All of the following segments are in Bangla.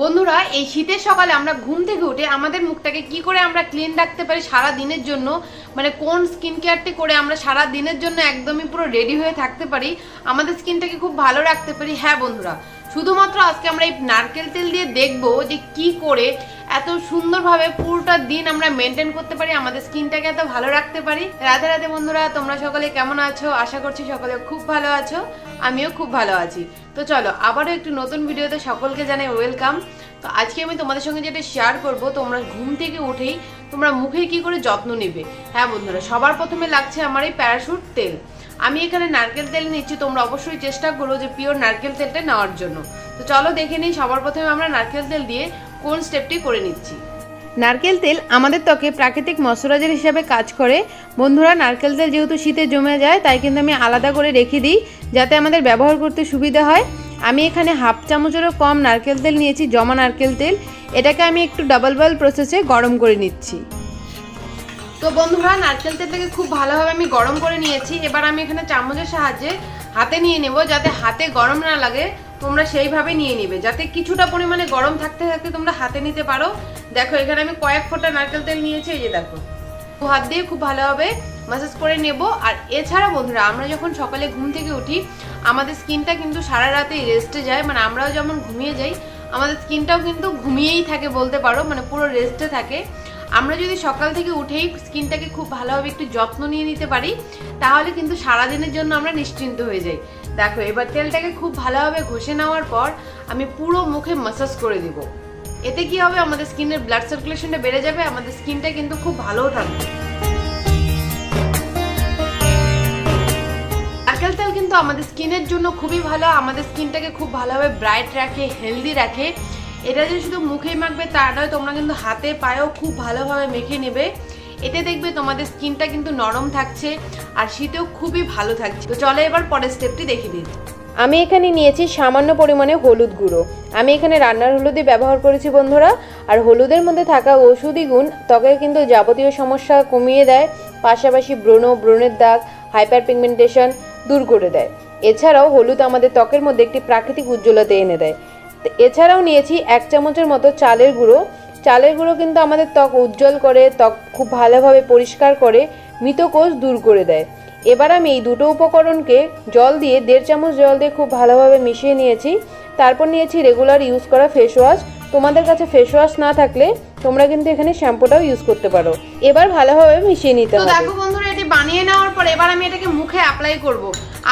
বন্ধুরা, এই শীতের সকালে আমরা ঘুম থেকে উঠে আমাদের মুখটাকে কি করে আমরা ক্লিন রাখতে পারি সারা দিনের জন্য মানে কোন স্কিন কেয়ারটি করে আমরা সারা দিনের জন্য একদমই পুরো রেডি হয়ে থাকতে পারি, আমাদের স্কিনটাকে খুব ভালো রাখতে পারি। হ্যাঁ বন্ধুরা, শুধুমাত্র আজকে আমরা এই নারকেল তেল দিয়ে দেখব যে কি করে এত সুন্দরভাবে পুরোটা দিন আমরা মেনটেন করতে পারি, আমাদের স্কিনটাকে এত ভালো রাখতে পারি। রাতে রাতে বন্ধুরা, তোমরা সকলে কেমন আছো? আশা করছি সকলে খুব ভালো আছো, আমিও খুব ভালো আছি। তো চলো, আবারও একটু নতুন ভিডিওতে সকলকে জানাই ওয়েলকাম তো আজকে আমি তোমাদের সঙ্গে যেটা শেয়ার করব, তোমরা ঘুম থেকে উঠেই তোমরা মুখে কি করে যত্ন নেবে? হ্যাঁ বন্ধুরা, সবার প্রথমে লাগছে আমার এই প্যারাশুট তেল। আমি এখানে নারকেল তেল নিচ্ছি, তোমরা অবশ্যই চেষ্টা করো যে পিওর নারকেল তেলটা নেওয়ার জন্য। তো চলো দেখে নিই, সবার প্রথমে আমরা নারকেল তেল দিয়ে কোন স্টেপটি করে নিচ্ছি? নারকেল তেল আমাদের ত্বকে প্রাকৃতিক ময়শ্চারাইজার হিসাবে কাজ করে। বন্ধুরা নারকেল তেল যেহেতু শীতে জমে যায় তাই কিন্তু আমি আলাদা করে রেখে দিই যাতে আমাদের ব্যবহার করতে সুবিধা হয়। আমি এখানে হাফ চামচেরও কম নারকেল তেল নিয়েছি জমা নারকেল তেল। এটাকে আমি একটু ডাবল বয়েল প্রসেসে গরম করে নিচ্ছি। তো বন্ধুরা নারকেল তেলটাকে খুব ভালোভাবে আমি গরম করে নিয়েছি। এবার আমি এখানে চামচের সাহায্যে হাতে নিয়ে নেব যাতে হাতে গরম না লাগে। তোমরা সেইভাবে নিয়ে নিবে, যাতে কিছুটা পরিমাণে গরম থাকতে থাকতে তোমরা হাতে নিতে পারো। দেখো, এখানে আমি কয়েক ফোঁটা নারকেল তেল নিয়েছি, এই যে দেখো। হাত দিয়ে খুব ভালোভাবে ম্যাসাজ করে নেব। আর এছাড়া বন্ধুরা, আমরা যখন সকালে ঘুম থেকে উঠি, আমাদের স্কিনটা কিন্তু সারা রাতে রেস্টে যায়। মানে আমরাও যেমন ঘুমিয়ে যাই, আমাদের স্কিনটাও কিন্তু ঘুমিয়েই থাকে বলতে পারো। মানে পুরো রেস্টে থাকে। আমরা যদি সকাল থেকে উঠেই স্কিনটাকে খুব ভালোভাবে একটু যত্ন নিয়ে নিতে পারি, তাহলে কিন্তু সারাদিনের জন্য আমরা নিশ্চিন্ত হয়ে যাই। দেখো, এবার তেলটাকে খুব ভালোভাবে ঘষে নেওয়ার পর আমি পুরো মুখে মাসাজ করে দিব। এতে কি হবে? আমাদের স্কিনের ব্লাড সার্কুলেশনটা বেড়ে যাবে, আমাদের স্কিনটা কিন্তু খুব ভালো থাকবে। নারকেল তেল কিন্তু আমাদের স্কিনের জন্য খুবই ভালো, আমাদের স্কিনটাকে খুব ভালোভাবে ব্রাইট রাখে হেলদি রাখে। এটা যে শুধু মুখেই মাখবে তা নয়, তোমরা কিন্তু হাতে, পায়েও খুব ভালোভাবে মেখে নেবে। এতে দেখবে তোমাদের স্কিনটা কিন্তু নরম থাকছে, আর শীতেও খুবই ভালো থাকছে। তো চলো এবার পরের স্টেপটি দেখে দিই আমি এখানে নিয়েছি সামান্য পরিমাণে হলুদ গুঁড়ো। আমি এখানে রান্নার হলুদই ব্যবহার করেছি বন্ধুরা, আর হলুদের মধ্যে থাকা ঔষধি গুণ ত্বকের কিন্তু যাবতীয় সমস্যা কমিয়ে দেয়, পাশাপাশি ব্রণ, ব্রণের দাগ হাইপার পিগমেন্টেশন দূর করে দেয়। এছাড়াও হলুদ আমাদের ত্বকের মধ্যে একটি প্রাকৃতিক উজ্জ্বলতা এনে দেয়। এছাড়াও নিয়েছি এক চামচের মতো চালের গুঁড়ো চালের গুঁড়ো কিন্তু আমাদের ত্বক উজ্জ্বল করে ত্বক খুব ভালোভাবে পরিষ্কার করে মৃতকোষ দূর করে দেয়। এবার আমি এই দুটো উপকরণকে জল দিয়ে দেড় চামচ জল দিয়ে খুব ভালোভাবে মিশিয়ে নিয়েছি। তারপর নিয়েছি রেগুলার ইউজ করা ফেস ওয়াশ তোমাদের কাছে ফেস ওয়াশ না থাকলে তোমরা কিন্তু এখানে শ্যাম্পুটাও ইউজ করতে পারো। এবার ভালোভাবে মিশিয়ে নিতে হবে। দেখো বন্ধুরা বানিয়ে নেওয়ার পর এবার আমি এটাকে মুখে অ্যাপ্লাই করব।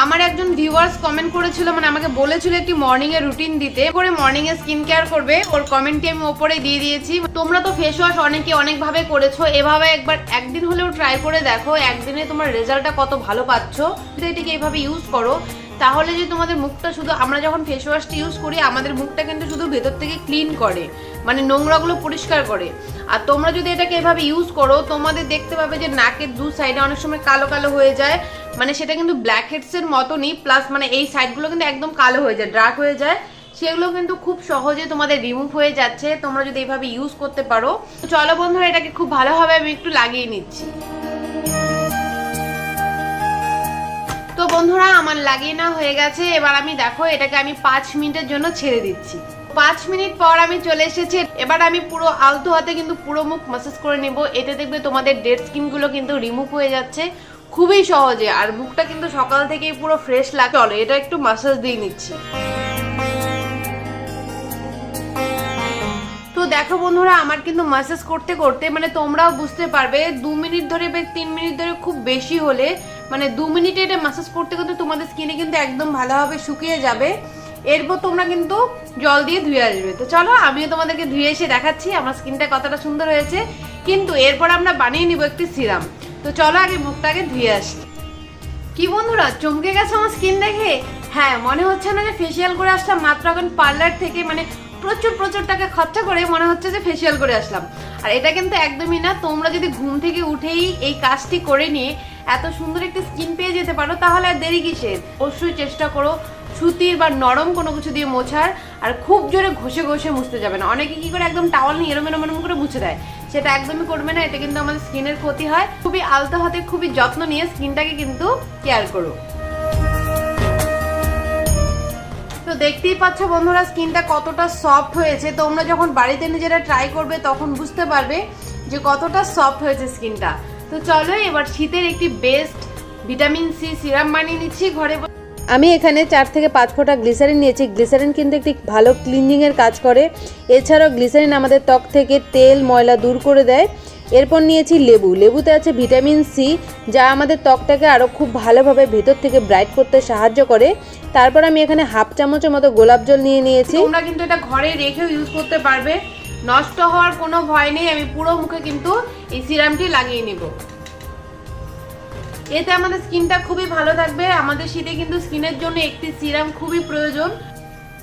আমার একজন ভিউয়ার্স কমেন্ট করেছিল মানে আমাকে বলেছিল একটি মর্নিংয়ে রুটিন দিতে। করে মর্নিংয়ে স্কিন কেয়ার করবে। ওর কমেন্টটি আমি ওপরে দিয়ে দিয়েছি। তোমরা তো ফেস ওয়াশ অনেকে অনেকভাবে করেছ। এভাবে একবার একদিন হলেও ট্রাই করে দেখো। একদিনে তোমার রেজাল্টটা কত ভালো পাচ্ছ। এটাকে এইভাবে ইউজ করো। তাহলে যে তোমাদের মুখটা শুধু আমরা যখন ফেস ওয়াশটা ইউজ করি, আমাদের মুখটা কিন্তু শুধু ভেতর থেকে ক্লিন করে মানে নোংরাগুলো পরিষ্কার করে। আর তোমরা যদি এটাকে এভাবে ইউজ করো, তোমাদের দেখতে পাবে যে নাকের দু সাইডে অনেক সময় কালো কালো হয়ে যায়। মানে সেটা কিন্তু ব্ল্যাক হেডসের মতনই প্লাস মানে এই সাইডগুলো কিন্তু একদম কালো হয়ে যায় ডার্ক হয়ে যায়। সেগুলো কিন্তু খুব সহজে তোমাদের রিমুভ হয়ে যাচ্ছে। তোমরা যদি এইভাবে ইউজ করতে পারো চলো বন্ধুরা, এটাকে খুব ভালোভাবে আমি একটু লাগিয়ে নিচ্ছি। বন্ধুরা, আমার লাগিয়ে না হয়ে গেছে। এবার আমি দেখো, এটাকে আমি পাঁচ মিনিটের জন্য ছেড়ে দিচ্ছি। পাঁচ মিনিট পর আমি চলে এসেছি। এবার আমি পুরো আলতো হাতে কিন্তু পুরো মুখ মাসাজ করে নেব। এতে দেখবে তোমাদের ডেড স্কিনগুলো কিন্তু রিমুভ হয়ে যাচ্ছে। খুবই সহজে। আর মুখটা কিন্তু সকাল থেকেই পুরো ফ্রেশ লাগে। চলো, এটা একটু মাসাজ দিয়ে নিচ্ছি। তো দেখো বন্ধুরা, আমার কিন্তু মাসাজ করতে করতে মানে তোমরাও বুঝতে পারবে, দু মিনিট ধরে বা তিন মিনিট ধরে খুব বেশি হলে মানে দু মিনিটে এটা মাসাজ করতে করতে তোমাদের স্কিনে কিন্তু একদম ভালোভাবে শুকিয়ে যাবে। এরপর তোমরা কিন্তু জল দিয়ে ধুয়ে আসবে। তো চলো, আমিও তোমাদেরকে ধুয়ে এসে দেখাচ্ছি আমার স্কিনটা কতটা সুন্দর হয়েছে। কিন্তু এরপর আমরা বানিয়ে নিব একটি সিরাম তো চলো আগে মুখটাকে ধুয়ে আসি। কি বন্ধুরা, চমকে গেছে আমার স্কিন দেখে? হ্যাঁ মনে হচ্ছে না যে ফেসিয়াল করে আসলাম, মাত্র এখন পার্লার থেকে মানে প্রচুর প্রচুর টাকা খরচা করে মনে হচ্ছে যে ফেসিয়াল করে আসলাম। আর এটা কিন্তু একদমই না, তোমরা যদি ঘুম থেকে উঠেই এই কাজটি করে নিয়ে এত সুন্দর একটা স্কিন পেয়ে যেতে পারো, তাহলে আর দেরি কিসের? অবশ্যই চেষ্টা করো, সুতির বা নরম কোনো কিছু দিয়ে মোছার, আর খুব জোরে ঘষে ঘষে মুছতে যাবে না। অনেকে কি করে একদম টাওয়াল নিয়ে এরম এরম এরম করে মুছে দেয়, সেটা একদমই করবে না, এটা কিন্তু আমাদের স্কিনের ক্ষতি হয়। খুবই আলতো হাতে খুবই যত্ন নিয়ে স্কিনটাকে কিন্তু কেয়ার করো। তো তো দেখতেই পাচ্ছ বন্ধুরা স্কিনটা কতটা সফট হয়েছে। তোমরা যখন বাড়িতে নিজেরা ট্রাই করবে, তখন বুঝতে পারবে যে কতটা সফট হয়েছে স্কিনটা তো চলো এবার শীতের একটি বেস্ট ভিটামিন সি সিরাম বানিয়ে নিচ্ছি ঘরে আমি এখানে চার থেকে পাঁচ ফোঁটা গ্লিসারিন নিয়েছি। গ্লিসারিন কিন্তু একটি ভালো ক্লিনজিংয়ের কাজ করে। এছাড়াও গ্লিসারিন আমাদের ত্বক থেকে তেল ময়লা দূর করে দেয়। এরপর নিয়েছি লেবু। লেবুতে আছে ভিটামিন সি যা আমাদের ত্বকটাকে আরও খুব ভালোভাবে ভেতর থেকে ব্রাইট করতে সাহায্য করে। তারপর আমি এখানে হাফ চামচের মতো গোলাপ জল নিয়ে নিয়েছি। তোমরা কিন্তু এটা ঘরে রেখেও ইউজ করতে পারবে। নষ্ট হওয়ার কোনো ভয় নেই, আমি পুরো মুখে কিন্তু এই সিরামটি লাগিয়ে নিব। এতে আমাদের স্কিনটা খুবই ভালো থাকবে, আমাদের শীতে কিন্তু স্কিনের জন্য একটি সিরাম খুবই প্রয়োজন।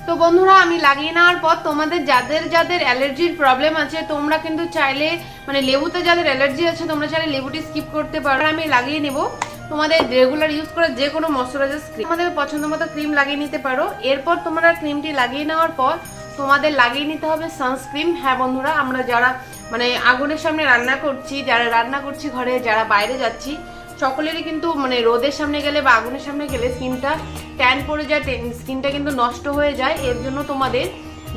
তো বন্ধুরা, আমি লাগিয়ে নেওয়ার পর তোমাদের যাদের যাদের অ্যালার্জির প্রবলেম আছে, তোমরা কিন্তু চাইলে মানে লেবুতে যাদের অ্যালার্জি আছে, তোমরা চাইলে লেবুটি স্কিপ করতে পারো। আমি লাগিয়ে নেব তোমাদের রেগুলার ইউজ করা যে কোনো ময়শ্চারাইজার ক্রিম তোমাদের পছন্দ মতো ক্রিম লাগিয়ে নিতে পারো। এরপর তোমরা ক্রিমটি লাগিয়ে নেওয়ার পর তোমাদের লাগিয়ে নিতে হবে সানস্ক্রিন হ্যাঁ বন্ধুরা, আমরা যারা মানে আগুনের সামনে রান্না করছি, যারা রান্না করছি ঘরে, যারা বাইরে যাচ্ছি, সকলেরই কিন্তু মানে রোদের সামনে গেলে বা আগুনের সামনে গেলে স্কিনটা ট্যান পড়ে যায় স্কিনটা কিন্তু নষ্ট হয়ে যায়। এর জন্য তোমাদের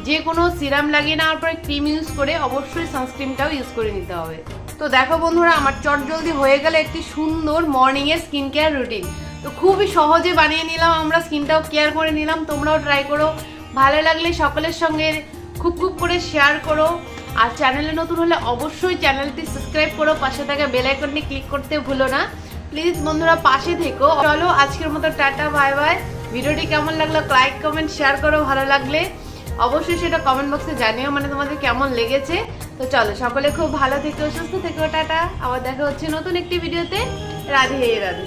যে কোনো সিরাম লাগিয়ে নেওয়ার পরে ক্রিম ইউজ করে অবশ্যই সানস্ক্রিনটাও ইউজ করে নিতে হবে। তো দেখো বন্ধুরা, আমার চট জলদি হয়ে গেল একটি সুন্দর মর্নিংয়ের স্কিন কেয়ার রুটিন তো খুবই সহজে বানিয়ে নিলাম, আমরা স্কিনটাও কেয়ার করে নিলাম, তোমরাও ট্রাই করো। ভালো লাগলে সকলের সঙ্গে খুব খুব করে শেয়ার করো। আর চ্যানেলে নতুন হলে অবশ্যই চ্যানেলটি সাবস্ক্রাইব করো, পাশে থাকা বেল আইকনটি ক্লিক করতে ভুলো না। প্লিজ বন্ধুরা পাশে থেকো। চলো আজকের মতো টাটা বাই বাই ভিডিওটি কেমন লাগল লাইক কমেন্ট শেয়ার করো, ভালো লাগলে। অবশ্যই সেটা কমেন্ট বক্সে জানিও মানে তোমাদের কেমন লেগেছে। তো চলো সকলে খুব ভালো থেকো, সুস্থ থেকো, টাটা। আবার দেখা হচ্ছে নতুন একটি ভিডিওতে রাধে রাধে।